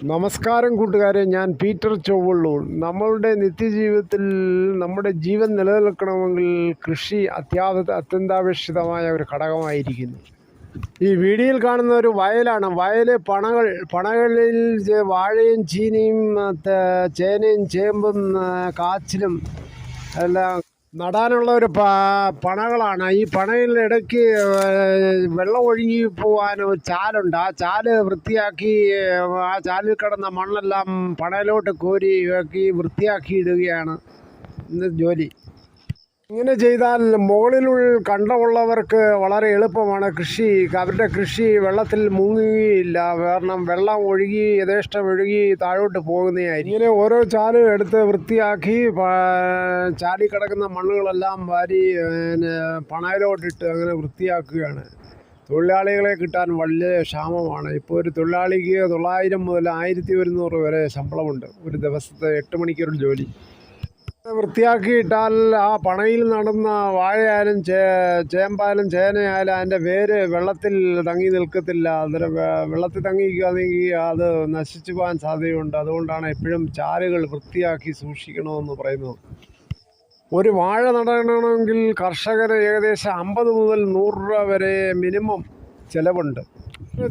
നമസ്കാരം കൂട്ടുകാരെ ഞാൻ പീറ്റർ ചൊവ്വള്ളൂർ. നമ്മളുടെ നിത്യജീവിതത്തിൽ നമ്മുടെ ജീവൻ നിലനിൽക്കണമെങ്കിൽ കൃഷി അത്യാവ അത്യന്താപേക്ഷിതമായ ഒരു ഘടകമായിരിക്കുന്നു. ഈ വീഡിയോയിൽ കാണുന്ന ഒരു വയലാണ്. വയലെ പണകൾ പണകളിൽ വാഴയും ചീനിയും ചേനയും ചേമ്പും കാച്ചിലും എല്ലാം നടാനുള്ള ഒരു പണകളാണ്. ഈ പണയിൽ ഇടയ്ക്ക് വെള്ളം ഒഴുകി പോകാൻ ചാലുണ്ട്. ആ ചാൽ വൃത്തിയാക്കി ആ ചാലിൽ കിടന്ന മണ്ണെല്ലാം പണയിലോട്ട് കോരി വൃത്തിയാക്കി ഇടുകയാണ് ജോലി. ഇങ്ങനെ ചെയ്താൽ മുകളിലുള്ള കണ്ടമുള്ളവർക്ക് വളരെ എളുപ്പമാണ്. കൃഷി അവരുടെ കൃഷി വെള്ളത്തിൽ മുങ്ങുകയില്ല. കാരണം വെള്ളം ഒഴുകി യഥേഷ്ടം ഒഴുകി താഴോട്ട് പോകുന്നതായിരിക്കും. ഇങ്ങനെ ഓരോ ചാലും എടുത്ത് വൃത്തിയാക്കി ചാടി കിടക്കുന്ന മണ്ണുകളെല്ലാം വാരി പിന്നെ പണയിലോട്ടിട്ട് അങ്ങനെ വൃത്തിയാക്കുകയാണ്. തൊഴിലാളികളെ കിട്ടാൻ വലിയ ക്ഷാമമാണ്. ഇപ്പോൾ ഒരു തൊഴിലാളിക്ക് തൊള്ളായിരം മുതൽ ആയിരത്തി ഒരുന്നൂറ് വരെ ശമ്പളമുണ്ട്. ഒരു ദിവസത്തെ എട്ട് മണിക്കൂർ ജോലി. വൃത്തിയാക്കിയിട്ടാൽ ആ പണയിൽ നടന്ന വാഴയായാലും ചേ ചേമ്പായാലും ചേനയായാലും അതിന്റെ വേര് വെള്ളത്തിൽ തങ്ങി നിൽക്കത്തില്ല. അതിന് വെള്ളത്തിൽ തങ്ങിയിരിക്കുകയാണെങ്കിൽ അത് നശിച്ചു പോകാൻ സാധ്യതയുണ്ട്. അതുകൊണ്ടാണ് എപ്പോഴും ചാലുകൾ വൃത്തിയാക്കി സൂക്ഷിക്കണമെന്ന് പറയുന്നത്. ഒരു വാഴ നടണമെങ്കിൽ കർഷകന് ഏകദേശം അമ്പത് മുതൽ നൂറ് രൂപ വരെ മിനിമം ചിലവുണ്ട്.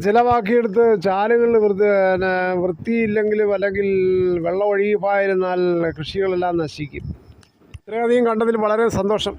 ചിലവാക്കിയെടുത്ത് ചാലുകളിൽ വൃത്തി പിന്നെ വൃത്തിയില്ലെങ്കിലും അല്ലെങ്കിൽ വെള്ളം ഒഴുകിപ്പോയിരുന്നാൽ കൃഷികളെല്ലാം നശിക്കും. ഇത്രയധികം കണ്ടതിൽ വളരെ സന്തോഷം.